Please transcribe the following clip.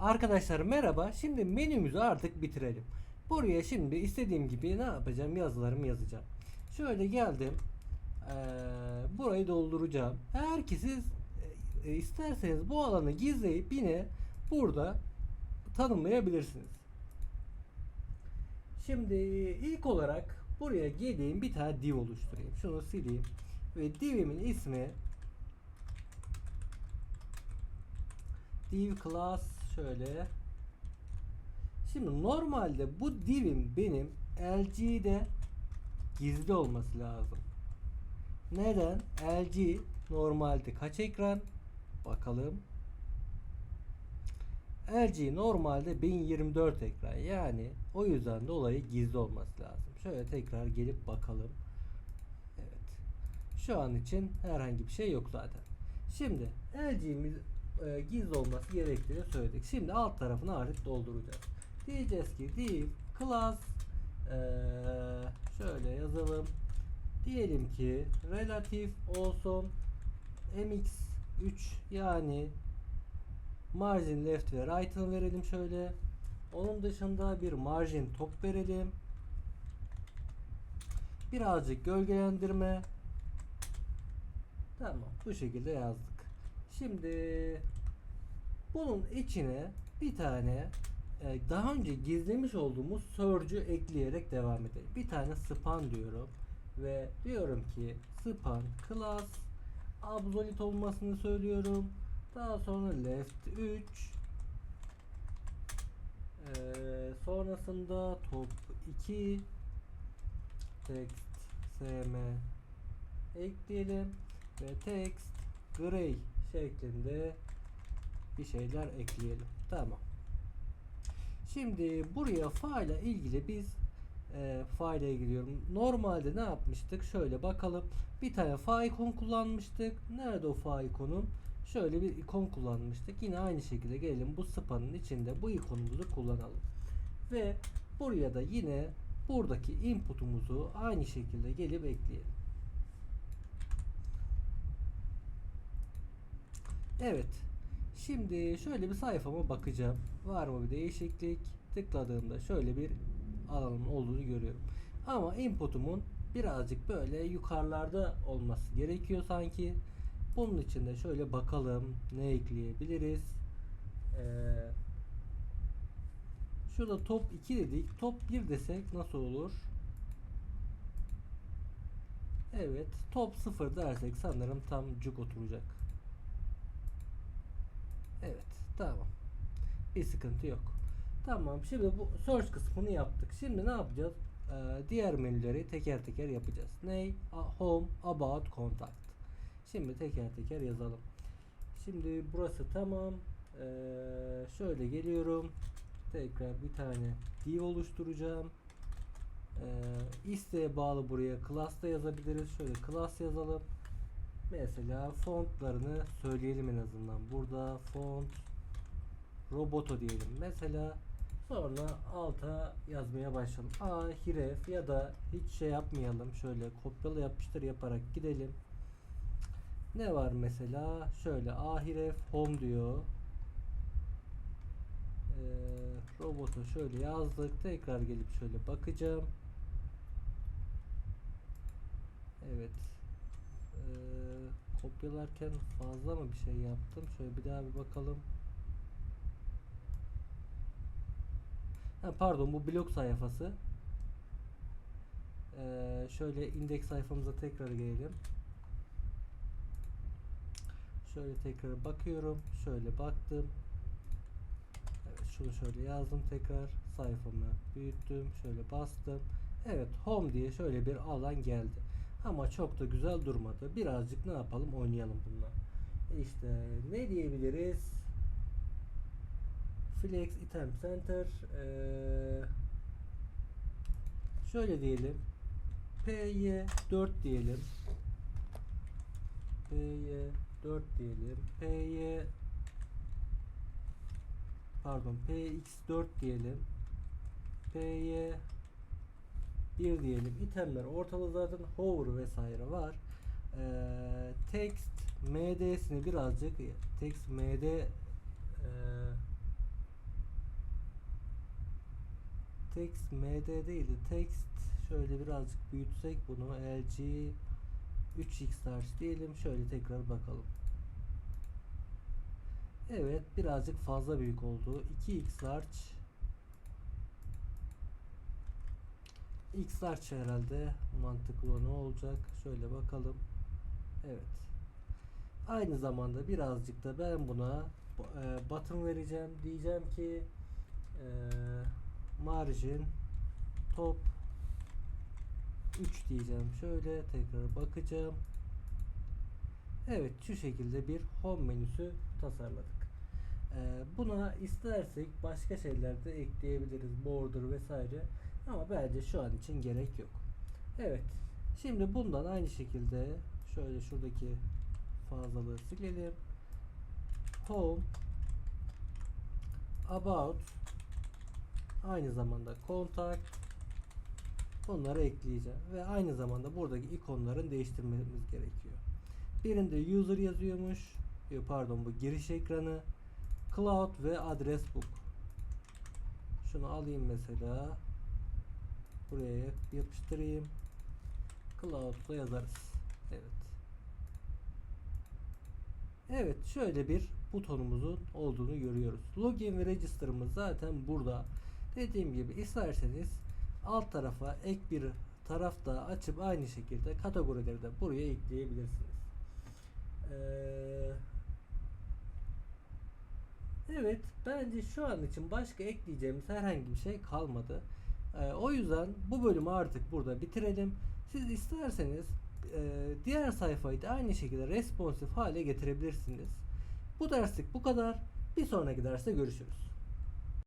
Arkadaşlar merhaba. Şimdi menümüzü artık bitirelim. Buraya şimdi istediğim gibi ne yapacağım? Yazılarımı yazacağım. Şöyle geldim. Ee, burayı dolduracağım. Eğer ki siz e, isterseniz bu alanı gizleyip yine burada tanımlayabilirsiniz. Şimdi ilk olarak buraya geleyim bir tane div oluşturayım. Şunu sileyim. Ve divimin ismi div class şöyle. Şimdi normalde bu divim benim LG'de gizli olması lazım. Neden? LG normalde kaç ekran? Bakalım. LG normalde 1024 ekran. Yani o yüzden dolayı gizli olması lazım. Şöyle tekrar gelip bakalım. Evet. Şu an için herhangi bir şey yok zaten. Şimdi LG'miz e, gizli olması gerektiğini söyledik. Şimdi alt tarafını artık dolduracağız. Diyeceğiz ki div class e, şöyle yazalım. Diyelim ki relatif olsun mx3 yani margin left ve right'ını verelim şöyle. Onun dışında bir margin top verelim. Birazcık gölgelendirme. Tamam bu şekilde yazdık. Şimdi bunun içine bir tane e, daha önce gizlemiş olduğumuz surge'ü ekleyerek devam edelim. Bir tane span diyorum ve diyorum ki span class absolute olmasını söylüyorum. Daha sonra left 3 ee, sonrasında top 2 text sm ekleyelim ve text gray şeklinde bir şeyler ekleyelim. Tamam. Şimdi buraya file ilgili biz e, file'e giriyorum. Normalde ne yapmıştık? Şöyle bakalım. Bir tane file ikon kullanmıştık. Nerede o file ikonum? Şöyle bir ikon kullanmıştık. Yine aynı şekilde gelelim bu spanın içinde bu ikonumuzu kullanalım. Ve buraya da yine buradaki input'umuzu aynı şekilde gelip ekleyelim. Evet. Şimdi şöyle bir sayfama bakacağım. Var mı bir değişiklik? Tıkladığımda şöyle bir alanın olduğunu görüyorum. Ama input'umun birazcık böyle yukarılarda olması gerekiyor sanki. Bunun için de şöyle bakalım ne ekleyebiliriz. Ee, şurada top 2 dedik. Top 1 desek nasıl olur? Evet. Top 0 dersek sanırım tam cuk oturacak. Tamam. Bir sıkıntı yok. Tamam. Şimdi bu search kısmını yaptık. Şimdi ne yapacağız? Ee, diğer menüleri teker teker yapacağız. Ney? Home, About, Contact. Şimdi teker teker yazalım. Şimdi burası tamam. Ee, şöyle geliyorum. Tekrar bir tane div oluşturacağım. Ee, isteğe bağlı buraya class da yazabiliriz. Şöyle class yazalım. Mesela fontlarını söyleyelim en azından. Burada font roboto diyelim. Mesela sonra alta yazmaya başlayalım. A hiref ya da hiç şey yapmayalım. Şöyle kopyala yapıştır yaparak gidelim. Ne var mesela? Şöyle ahiref home diyor. Ee, robotu şöyle yazdık. Tekrar gelip şöyle bakacağım. Evet. Ee, kopyalarken fazla mı bir şey yaptım? Şöyle bir daha bir bakalım. Pardon bu blok sayfası. Ee, şöyle indeks sayfamıza tekrar gelelim. Şöyle tekrar bakıyorum. Şöyle baktım. Evet şunu şöyle yazdım tekrar. Sayfamı büyüttüm. Şöyle bastım. Evet home diye şöyle bir alan geldi. Ama çok da güzel durmadı. Birazcık ne yapalım oynayalım bununla. İşte ne diyebiliriz? Flex item center ee, şöyle diyelim. PY 4 diyelim. PY 4 diyelim. PY pardon PX4 diyelim. PY 1 diyelim. İtemler ortada zaten hover vesaire var. Ee, text MD'sini birazcık text MD ee, text md değil de text şöyle birazcık büyütsek bunu LG 3x large diyelim şöyle tekrar bakalım. Evet birazcık fazla büyük oldu. 2x large x large herhalde mantıklı olan olacak? Şöyle bakalım. Evet. Aynı zamanda birazcık da ben buna e, button vereceğim. Diyeceğim ki e, margin top 3 diyeceğim. Şöyle tekrar bakacağım. Evet şu şekilde bir home menüsü tasarladık. Ee, buna istersek başka şeyler de ekleyebiliriz. Border vesaire. Ama bence şu an için gerek yok. Evet. Şimdi bundan aynı şekilde şöyle şuradaki fazlalığı silelim. Home About aynı zamanda Contact Bunları ekleyeceğim ve aynı zamanda buradaki ikonların değiştirmemiz gerekiyor. Birinde user yazıyormuş. Yo, Pardon bu giriş ekranı. Cloud ve adres book. Şunu alayım mesela. Buraya yap- yapıştırayım. Cloud'da yazarız. Evet. Evet şöyle bir butonumuzun olduğunu görüyoruz. Login ve register'ımız zaten burada. Dediğim gibi isterseniz alt tarafa ek bir taraf daha açıp aynı şekilde kategorileri de buraya ekleyebilirsiniz. Ee, evet bence şu an için başka ekleyeceğimiz herhangi bir şey kalmadı. Ee, o yüzden bu bölümü artık burada bitirelim. Siz isterseniz e, diğer sayfayı da aynı şekilde responsif hale getirebilirsiniz. Bu derslik bu kadar. Bir sonraki derste görüşürüz.